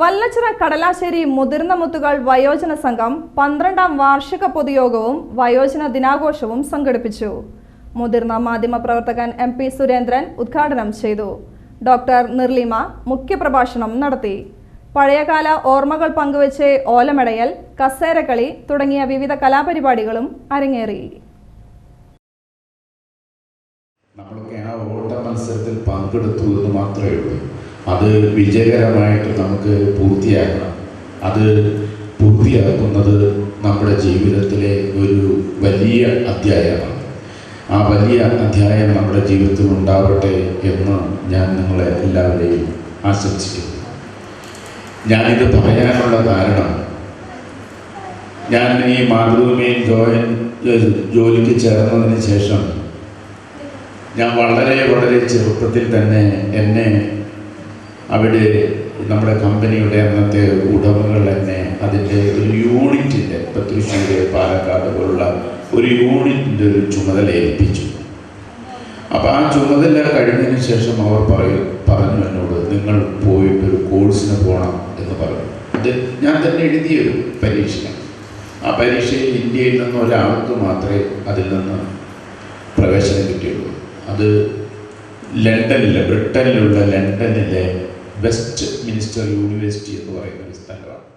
വല്ലച്ചിറ കടലാശ്ശേരി മുതിർന്ന മുത്തുകൾ വയോജന സംഘം പന്ത്രണ്ടാം വാർഷിക പൊതുയോഗവും വയോജന ദിനാഘോഷവും സംഘടിപ്പിച്ചു. മുതിർന്ന മാധ്യമപ്രവർത്തകൻ എം പി സുരേന്ദ്രൻ ഉദ്ഘാടനം ചെയ്തു. ഡോക്ടർ നിർലിമ മുഖ്യപ്രഭാഷണം നടത്തി. പഴയകാല ഓർമ്മകൾ പങ്കുവച്ച് ഓലമെടയൽ കസേരകളി തുടങ്ങിയ വിവിധ കലാപരിപാടികളും അരങ്ങേറി. നമ്മളൊക്കെ ആ ഓട്ട മത്സരത്തിൽ പങ്കെടുത്തു എന്ന് മാത്രമേ ഉള്ളൂ. അത് വിജയകരമായിട്ട് നമുക്ക് പൂർത്തിയാക്കണം. അത് പൂർത്തിയാക്കുന്നത് നമ്മുടെ ജീവിതത്തിലെ ഒരു വലിയ അധ്യായമാണ്. ആ വലിയ അധ്യായം നമ്മുടെ ജീവിതത്തിൽ ഉണ്ടാവട്ടെ എന്ന് ഞാൻ നിങ്ങളെ എല്ലാവരെയും ആശംസിക്കുന്നു. ഞാനിത് പറയാനുള്ള കാരണം ഞാൻ ഈ മാതൃഭൂമിയിൽ ജോയിൻ ജോലിക്ക് ചേർന്നതിന് ശേഷം ഞാൻ വളരെ വളരെ ചെറുപ്പത്തിൽ തന്നെ എന്നെ അവിടെ നമ്മുടെ കമ്പനിയുടെ അന്നത്തെ ഉടമകൾ തന്നെ അതിന്റെ ഒരു യൂണിറ്റിന്റെ ഇപ്പം തൃശ്ശൂർ പാലക്കാട് പോലുള്ള ഒരു യൂണിറ്റിന്റെ ഒരു ചുമതല ഏൽപ്പിച്ചു. അപ്പോൾ ആ ചുമതല കഴിഞ്ഞതിന് ശേഷം അവർ പറയും പറഞ്ഞു എന്നോട് നിങ്ങൾ പോയിട്ട് ഒരു കോഴ്സിന് പോകണം എന്ന് പറഞ്ഞു. അത് ഞാൻ തന്നെ എഴുതിയൊരു പരീക്ഷയാണ്. ആ പരീക്ഷയിൽ ഇന്ത്യയിൽ നിന്ന് ഒരാൾക്ക് മാത്രമേ അതിൽ നിന്ന് പ്രവേശനം കിട്ടിയുള്ളൂ. അത് ലണ്ടനിലെ ബ്രിട്ടനിലുള്ള ലണ്ടനിലെ വെസ്റ്റ് മിനിസ്റ്റർ യൂണിവേഴ്സിറ്റി എന്ന് പറയുന്ന ഒരു സ്ഥലമാണ്.